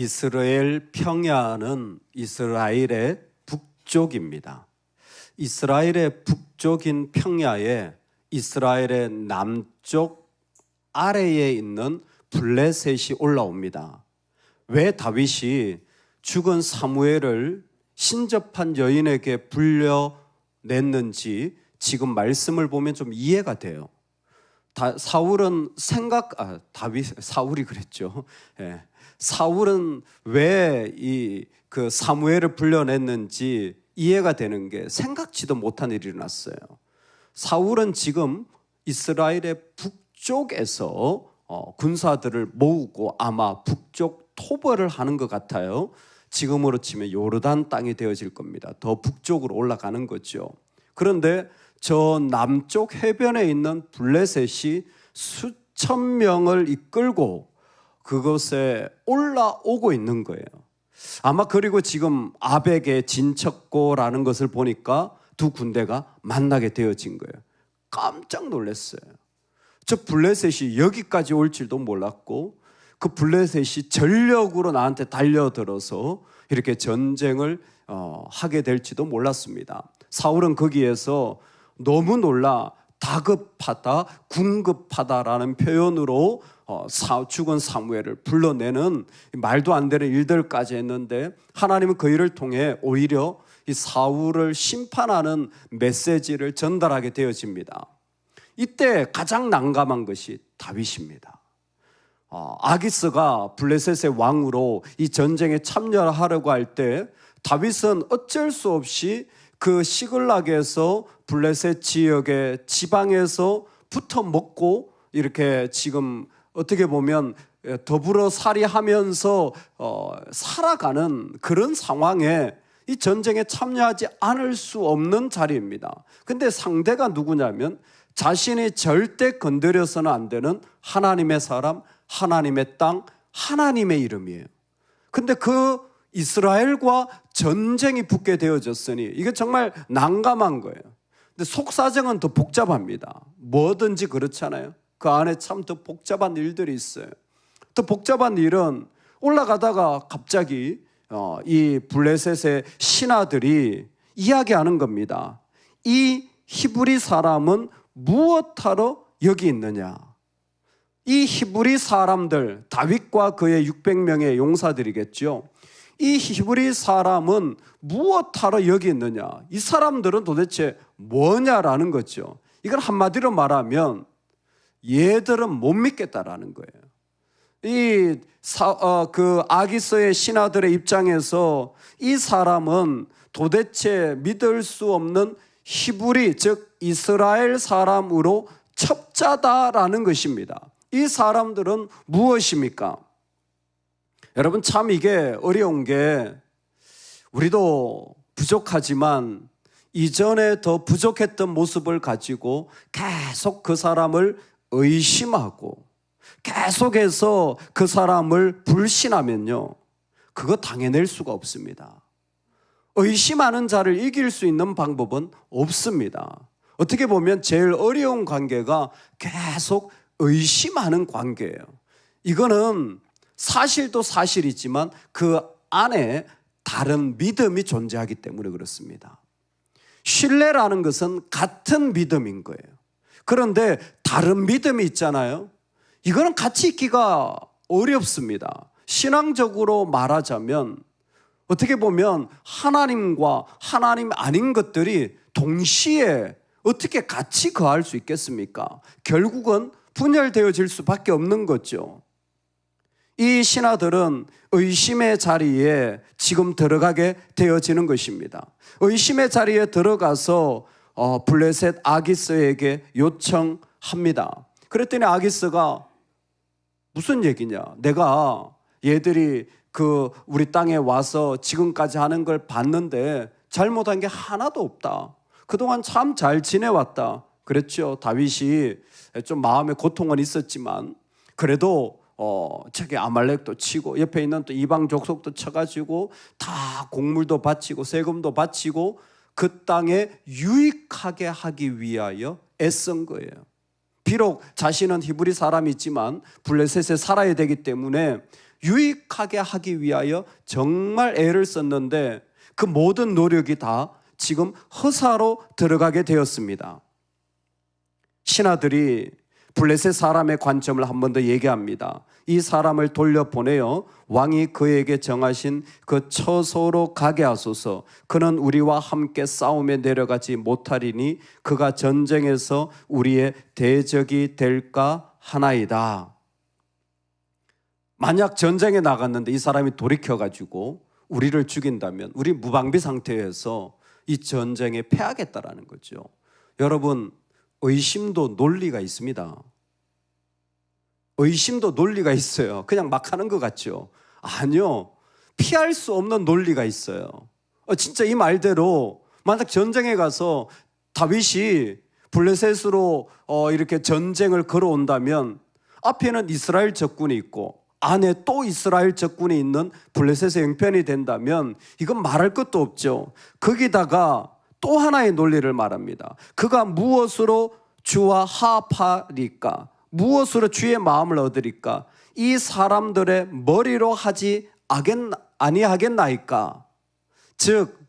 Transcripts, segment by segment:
이스라엘 평야는 이스라엘의 북쪽입니다. 이스라엘의 북쪽인 평야에 이스라엘의 남쪽 아래에 있는 블레셋이 올라옵니다. 왜 다윗이 죽은 사무엘을 신접한 여인에게 불려냈는지 지금 말씀을 보면 좀 이해가 돼요. 다, 사울은 생각 아 다윗 사울이 그랬죠. 예. 사울은 왜 이 그 사무엘을 불려냈는지 이해가 되는 게 생각지도 못한 일이 일어났어요. 사울은 지금 이스라엘의 북쪽에서 어, 군사들을 모으고 아마 북쪽 토벌을 하는 것 같아요. 지금으로 치면 요르단 땅이 되어질 겁니다. 더 북쪽으로 올라가는 거죠. 그런데 저 남쪽 해변에 있는 블레셋이 수천 명을 이끌고 그것에 올라오고 있는 거예요. 아마 그리고 지금 아벡의 진척고라는 것을 보니까 두 군대가 만나게 되어진 거예요. 깜짝 놀랐어요. 저 블레셋이 여기까지 올 줄도 몰랐고 그 블레셋이 전력으로 나한테 달려들어서 이렇게 전쟁을 어, 하게 될지도 몰랐습니다. 사울은 거기에서 너무 놀라 다급하다, 궁급하다라는 표현으로 어, 사, 죽은 사무엘을 불러내는 말도 안 되는 일들까지 했는데 하나님은 그 일을 통해 오히려 이 사울을 심판하는 메시지를 전달하게 되어집니다. 이때 가장 난감한 것이 다윗입니다. 어, 아기스가 블레셋의 왕으로 이 전쟁에 참여하려고 할 때 다윗은 어쩔 수 없이 그 시글락에서 블레셋 지역의 지방에서 붙어 먹고 이렇게 지금 어떻게 보면 더불어 살이하면서 어, 살아가는 그런 상황에 이 전쟁에 참여하지 않을 수 없는 자리입니다. 근데 상대가 누구냐면 자신이 절대 건드려서는 안 되는 하나님의 사람, 하나님의 땅, 하나님의 이름이에요. 근데 그 이스라엘과 전쟁이 붙게 되어졌으니 이게 정말 난감한 거예요. 근데 속사정은 더 복잡합니다. 뭐든지 그렇잖아요. 그 안에 참 더 복잡한 일들이 있어요. 더 복잡한 일은 올라가다가 갑자기 어, 이 블레셋의 신하들이 이야기하는 겁니다. 이 히브리 사람은 무엇하러 여기 있느냐? 이 히브리 사람들 다윗과 그의 600명의 용사들이겠죠. 이 히브리 사람은 무엇하러 여기 있느냐? 이 사람들은 도대체 뭐냐라는 거죠. 이걸 한마디로 말하면 얘들은 못 믿겠다라는 거예요. 이 사, 어, 그 아기서의 신하들의 입장에서 이 사람은 도대체 믿을 수 없는 히브리 즉 이스라엘 사람으로 첩자다라는 것입니다. 이 사람들은 무엇입니까? 여러분 참 이게 어려운 게 우리도 부족하지만 이전에 더 부족했던 모습을 가지고 계속 그 사람을 의심하고 계속해서 그 사람을 불신하면요. 그거 당해낼 수가 없습니다. 의심하는 자를 이길 수 있는 방법은 없습니다. 어떻게 보면 제일 어려운 관계가 계속 의심하는 관계예요. 이거는 사실도 사실이지만 그 안에 다른 믿음이 존재하기 때문에 그렇습니다. 신뢰라는 것은 같은 믿음인 거예요. 그런데 다른 믿음이 있잖아요. 이거는 같이 있기가 어렵습니다. 신앙적으로 말하자면 어떻게 보면 하나님과 하나님 아닌 것들이 동시에 어떻게 같이 거할 수 있겠습니까? 결국은 분열되어질 수밖에 없는 거죠. 이 신하들은 의심의 자리에 지금 들어가게 되어지는 것입니다. 의심의 자리에 들어가서 어, 블레셋 아기스에게 요청합니다. 그랬더니 아기스가 무슨 얘기냐? 내가 얘들이 그 우리 땅에 와서 지금까지 하는 걸 봤는데 잘못한 게 하나도 없다. 그동안 참 잘 지내왔다. 그랬죠. 다윗이 좀 마음의 고통은 있었지만 그래도 어 저기 아말렉도 치고 옆에 있는 또 이방 족속도 쳐가지고 다 곡물도 바치고 세금도 바치고 그 땅에 유익하게 하기 위하여 애쓴 거예요. 비록 자신은 히브리 사람이지만 블레셋에 살아야 되기 때문에 유익하게 하기 위하여 정말 애를 썼는데 그 모든 노력이 다 지금 허사로 들어가게 되었습니다. 신하들이 블레셋 사람의 관점을 한 번 더 얘기합니다. 이 사람을 돌려보내어 왕이 그에게 정하신 그 처소로 가게 하소서. 그는 우리와 함께 싸움에 내려가지 못하리니 그가 전쟁에서 우리의 대적이 될까 하나이다. 만약 전쟁에 나갔는데 이 사람이 돌이켜가지고 우리를 죽인다면 우리 무방비 상태에서 이 전쟁에 패하겠다라는 거죠. 여러분, 의심도 논리가 있습니다. 의심도 논리가 있어요. 그냥 막 하는 것 같죠. 아니요. 피할 수 없는 논리가 있어요. 어, 진짜 이 말대로 만약 전쟁에 가서 다윗이 블레셋으로 어, 이렇게 전쟁을 걸어온다면 앞에는 이스라엘 적군이 있고 안에 또 이스라엘 적군이 있는 블레셋의 형편이 된다면 이건 말할 것도 없죠. 거기다가 또 하나의 논리를 말합니다. 그가 무엇으로 주와 합하리까? 무엇으로 주의 마음을 얻으리까? 이 사람들의 머리로 하지 아니하겠나이까? 즉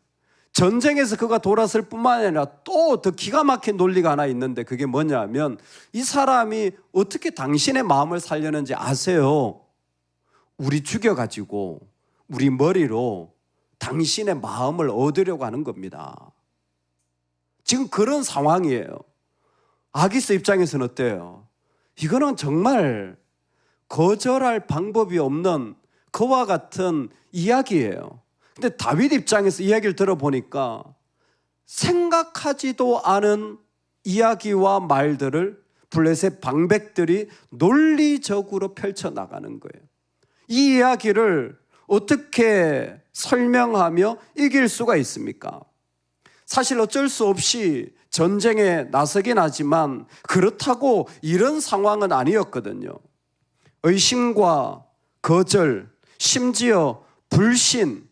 전쟁에서 그가 돌았을 뿐만 아니라 또 더 기가 막힌 논리가 하나 있는데 그게 뭐냐면 이 사람이 어떻게 당신의 마음을 살려는지 아세요? 우리 죽여가지고 우리 머리로 당신의 마음을 얻으려고 하는 겁니다. 지금 그런 상황이에요. 아기스 입장에서는 어때요? 이거는 정말 거절할 방법이 없는 그와 같은 이야기예요. 근데 다윗 입장에서 이야기를 들어보니까 생각하지도 않은 이야기와 말들을 블레셋 방백들이 논리적으로 펼쳐 나가는 거예요. 이 이야기를 어떻게 설명하며 이길 수가 있습니까? 사실 어쩔 수 없이 전쟁에 나서긴 하지만 그렇다고 이런 상황은 아니었거든요. 의심과 거절, 심지어 불신,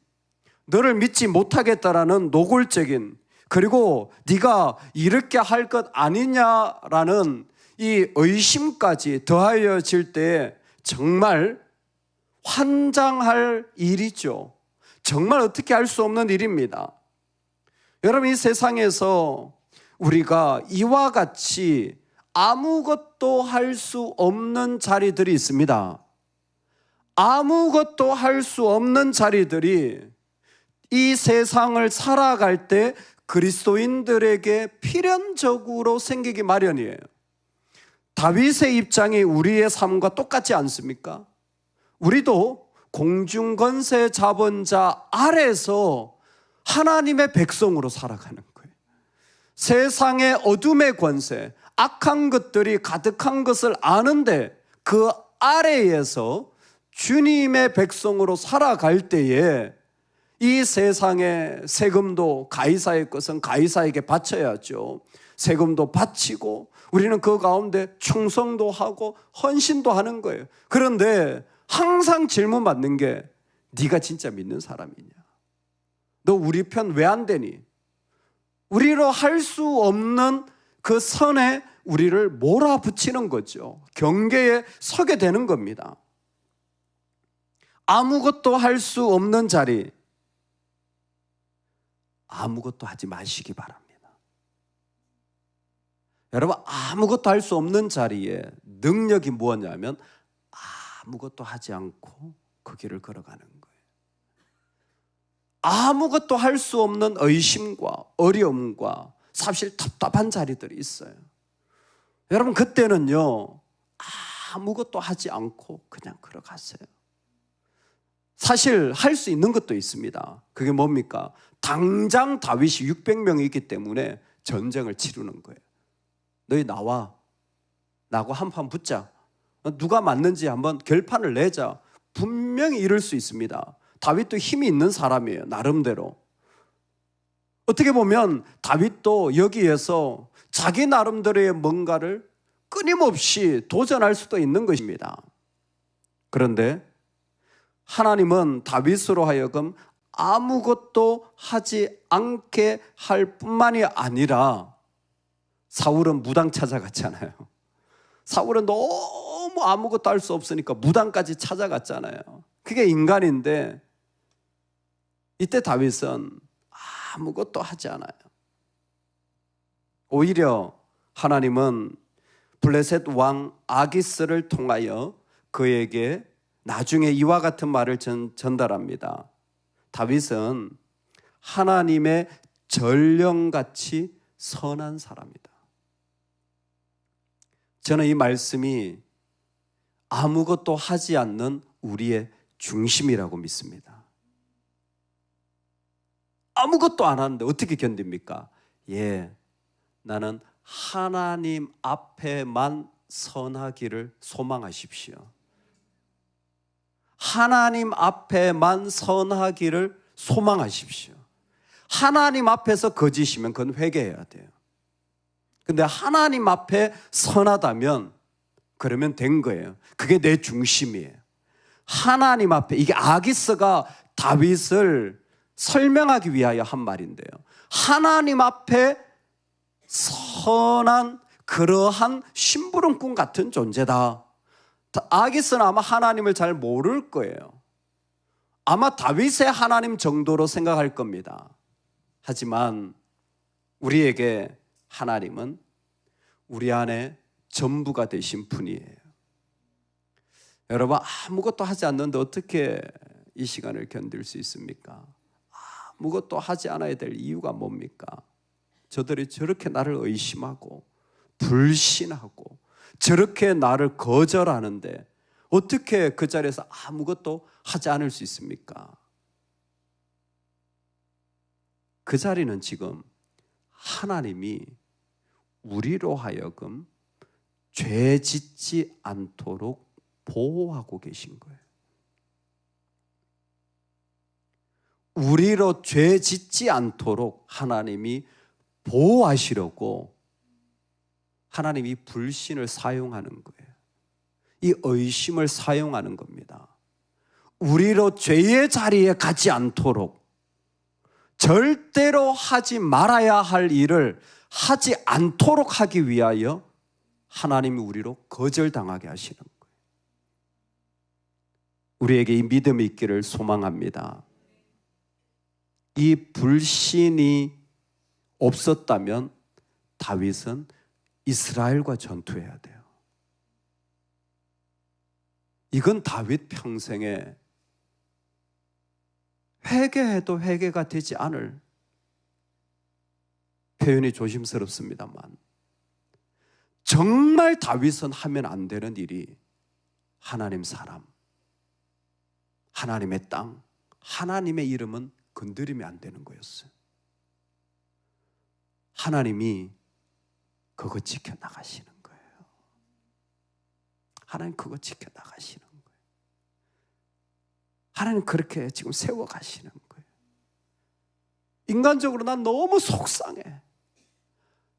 너를 믿지 못하겠다라는 노골적인 그리고 네가 이렇게 할 것 아니냐라는 이 의심까지 더하여질 때 정말 환장할 일이죠. 정말 어떻게 할 수 없는 일입니다. 여러분 이 세상에서 우리가 이와 같이 아무것도 할 수 없는 자리들이 있습니다. 아무것도 할 수 없는 자리들이 이 세상을 살아갈 때 그리스도인들에게 필연적으로 생기기 마련이에요. 다윗의 입장이 우리의 삶과 똑같지 않습니까? 우리도 공중건세 잡은 자 아래서 하나님의 백성으로 살아가는 거예요. 세상의 어둠의 권세, 악한 것들이 가득한 것을 아는데 그 아래에서 주님의 백성으로 살아갈 때에 이 세상의 세금도 가이사의 것은 가이사에게 바쳐야죠. 세금도 바치고 우리는 그 가운데 충성도 하고 헌신도 하는 거예요. 그런데 항상 질문 받는 게 네가 진짜 믿는 사람이냐? 너 우리 편 왜 안 되니? 우리로 할 수 없는 그 선에 우리를 몰아붙이는 거죠. 경계에 서게 되는 겁니다. 아무것도 할 수 없는 자리, 아무것도 하지 마시기 바랍니다. 여러분, 아무것도 할 수 없는 자리에 능력이 무엇냐면 아무것도 하지 않고 그 길을 걸어가는. 아무것도 할 수 없는 의심과 어려움과 사실 답답한 자리들이 있어요. 여러분, 그때는요, 아무것도 하지 않고 그냥 걸어갔어요. 사실 할 수 있는 것도 있습니다. 그게 뭡니까? 당장 다윗이 600명이 있기 때문에 전쟁을 치르는 거예요. 너희 나와. 나고 한판 붙자. 누가 맞는지 한번 결판을 내자. 분명히 이럴 수 있습니다. 다윗도 힘이 있는 사람이에요. 나름대로. 어떻게 보면 다윗도 여기에서 자기 나름대로의 뭔가를 끊임없이 도전할 수도 있는 것입니다. 그런데 하나님은 다윗으로 하여금 아무것도 하지 않게 할 뿐만이 아니라 사울은 무당 찾아갔잖아요. 사울은 너무 아무것도 할 수 없으니까 무당까지 찾아갔잖아요. 그게 인간인데 이때 다윗은 아무것도 하지 않아요. 오히려 하나님은 블레셋 왕 아기스를 통하여 그에게 나중에 이와 같은 말을 전, 전달합니다. 다윗은 하나님의 전령같이 선한 사람이다. 저는 이 말씀이 아무것도 하지 않는 우리의 중심이라고 믿습니다. 아무것도 안 하는데 어떻게 견딥니까? 예, 나는 하나님 앞에만 선하기를 소망하십시오. 하나님 앞에만 선하기를 소망하십시오. 하나님 앞에서 거짓이면 그건 회개해야 돼요. 근데 하나님 앞에 선하다면 그러면 된 거예요. 그게 내 중심이에요. 하나님 앞에 이게 아기스가 다윗을 설명하기 위하여 한 말인데요. 하나님 앞에 선한 그러한 심부름꾼 같은 존재다. 아기스는 아마 하나님을 잘 모를 거예요. 아마 다윗의 하나님 정도로 생각할 겁니다. 하지만 우리에게 하나님은 우리 안에 전부가 되신 분이에요. 여러분, 아무것도 하지 않는데 어떻게 이 시간을 견딜 수 있습니까? 아무것도 하지 않아야 될 이유가 뭡니까? 저들이 저렇게 나를 의심하고 불신하고 저렇게 나를 거절하는데 어떻게 그 자리에서 아무것도 하지 않을 수 있습니까? 그 자리는 지금 하나님이 우리로 하여금 죄 짓지 않도록 보호하고 계신 거예요. 우리로 죄 짓지 않도록 하나님이 보호하시려고 하나님이 불신을 사용하는 거예요. 이 의심을 사용하는 겁니다. 우리로 죄의 자리에 가지 않도록 절대로 하지 말아야 할 일을 하지 않도록 하기 위하여 하나님이 우리로 거절당하게 하시는 거예요. 우리에게 이 믿음이 있기를 소망합니다. 이 불신이 없었다면 다윗은 이스라엘과 전투해야 돼요. 이건 다윗 평생에 회개해도 회개가 되지 않을 표현이 조심스럽습니다만 정말 다윗은 하면 안 되는 일이 하나님 사람, 하나님의 땅, 하나님의 이름은 건드리면 안 되는 거였어요. 하나님이 그거 지켜 나가시는 거예요. 하나님 그거 지켜 나가시는 거예요. 하나님 그렇게 지금 세워 가시는 거예요. 인간적으로 난 너무 속상해.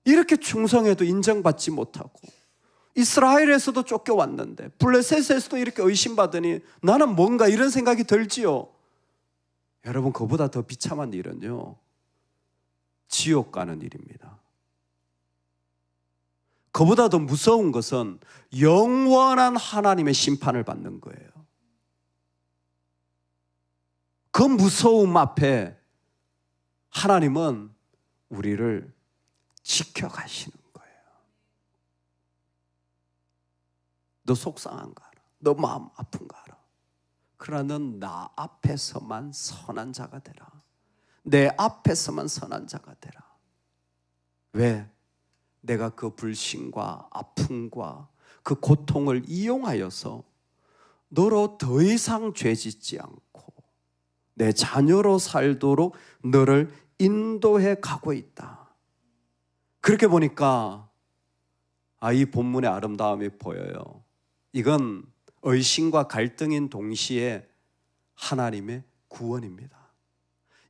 이렇게 충성해도 인정받지 못하고 이스라엘에서도 쫓겨왔는데 블레셋에서도 이렇게 의심받으니 나는 뭔가 이런 생각이 들지요. 여러분 그보다 더 비참한 일은요. 지옥 가는 일입니다. 그보다 더 무서운 것은 영원한 하나님의 심판을 받는 거예요. 그 무서움 앞에 하나님은 우리를 지켜가시는 거예요. 너 속상한가. 너 마음 아픈가. 그러나 넌나 앞에서만 선한 자가 되라. 내 앞에서만 선한 자가 되라. 왜? 내가 그 불신과 아픔과 그 고통을 이용하여서 너로 더 이상 죄 짓지 않고 내 자녀로 살도록 너를 인도해 가고 있다. 그렇게 보니까 아, 이 본문의 아름다움이 보여요. 이건 의심과 갈등인 동시에 하나님의 구원입니다.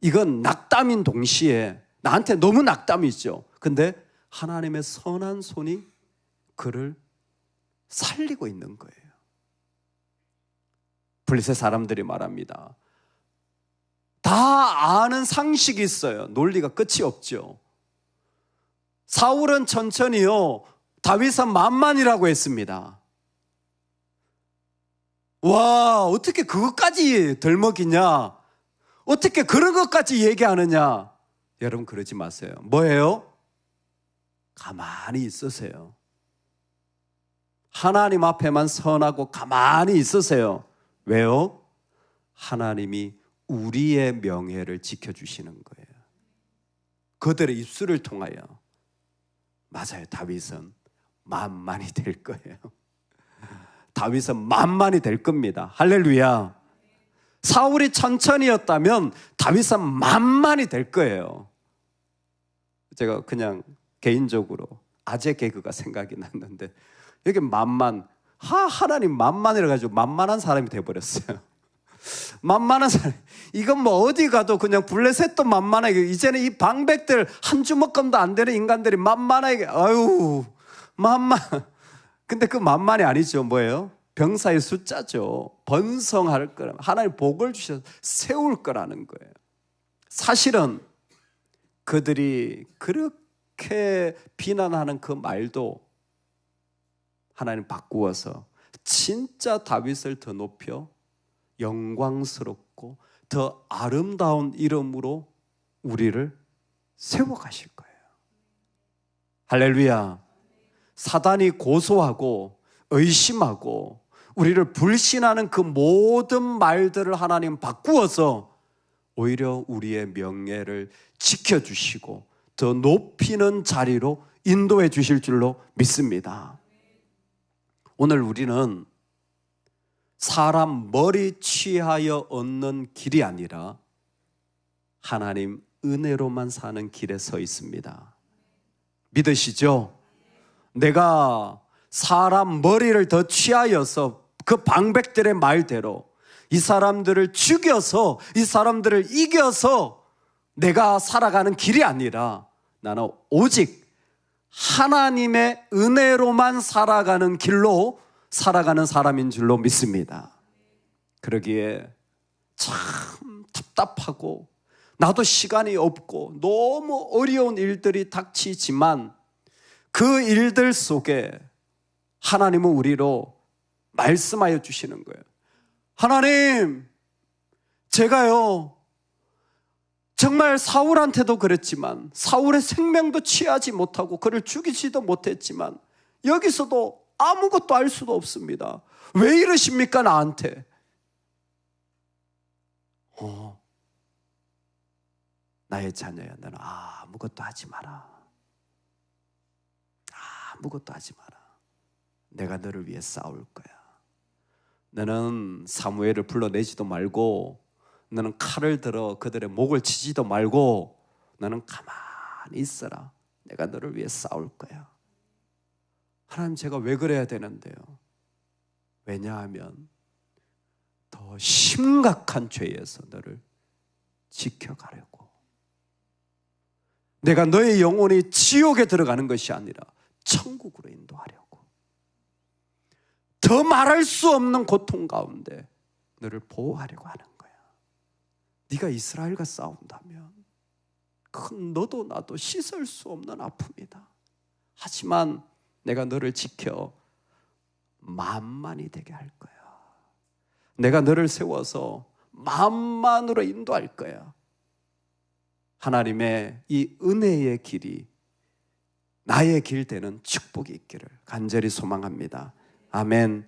이건 낙담인 동시에 나한테 너무 낙담이죠. 근데 하나님의 선한 손이 그를 살리고 있는 거예요. 블리셋 사람들이 말합니다. 다 아는 상식이 있어요. 논리가 끝이 없죠. 사울은 천천히요. 다윗은 만만이라고 했습니다. 와, 어떻게 그것까지 덜 먹이냐? 어떻게 그런 것까지 얘기하느냐? 여러분 그러지 마세요. 뭐예요? 가만히 있으세요. 하나님 앞에만 선하고 가만히 있으세요. 왜요? 하나님이 우리의 명예를 지켜주시는 거예요. 그들의 입술을 통하여. 맞아요. 다윗은 만만이 될 거예요. 다윗은 만만이 될 겁니다. 할렐루야. 사울이 천천히였다면 다윗은 만만이 될 거예요. 제가 그냥 개인적으로 아재 개그가 생각이 났는데 여기 만만 하 하나님 만만이라 가지고 만만한 사람이 돼 버렸어요. 만만한 사람. 이건 뭐 어디 가도 그냥 블레셋도 만만하게 이제는 이 방백들 한 주먹감도 안 되는 인간들이 만만하게 아유 만만. 근데 그 만만이 아니죠. 뭐예요? 병사의 숫자죠. 번성할 거라. 하나님 복을 주셔서 세울 거라는 거예요. 사실은 그들이 그렇게 비난하는 그 말도 하나님 바꾸어서 진짜 다윗을 더 높여 영광스럽고 더 아름다운 이름으로 우리를 세워 가실 거예요. 할렐루야. 사단이 고소하고 의심하고 우리를 불신하는 그 모든 말들을 하나님 바꾸어서 오히려 우리의 명예를 지켜주시고 더 높이는 자리로 인도해 주실 줄로 믿습니다. 오늘 우리는 사람 머리 취하여 얻는 길이 아니라 하나님 은혜로만 사는 길에 서 있습니다. 믿으시죠? 내가 사람 머리를 더 취하여서 그 방백들의 말대로 이 사람들을 죽여서 이 사람들을 이겨서 내가 살아가는 길이 아니라 나는 오직 하나님의 은혜로만 살아가는 길로 살아가는 사람인 줄로 믿습니다. 그러기에 참 답답하고 나도 시간이 없고 너무 어려운 일들이 닥치지만 그 일들 속에 하나님은 우리로 말씀하여 주시는 거예요. 하나님, 제가요, 정말 사울한테도 그랬지만, 사울의 생명도 취하지 못하고, 그를 죽이지도 못했지만, 여기서도 아무것도 알 수도 없습니다. 왜 이러십니까, 나한테? 어, 나의 자녀야, 너는 아무것도 하지 마라. 아무것도 하지 마라. 내가 너를 위해 싸울 거야. 너는 사무엘을 불러내지도 말고 너는 칼을 들어 그들의 목을 치지도 말고 너는 가만히 있어라. 내가 너를 위해 싸울 거야. 하나님 제가 왜 그래야 되는데요? 왜냐하면 더 심각한 죄에서 너를 지켜가려고. 내가 너의 영혼이 지옥에 들어가는 것이 아니라 천국으로 인도하려고. 더 말할 수 없는 고통 가운데 너를 보호하려고 하는 거야. 네가 이스라엘과 싸운다면 큰 너도 나도 씻을 수 없는 아픔이다. 하지만 내가 너를 지켜 만만이 되게 할 거야. 내가 너를 세워서 만만으로 인도할 거야. 하나님의 이 은혜의 길이 나의 길 되는 축복이 있기를 간절히 소망합니다. 아멘.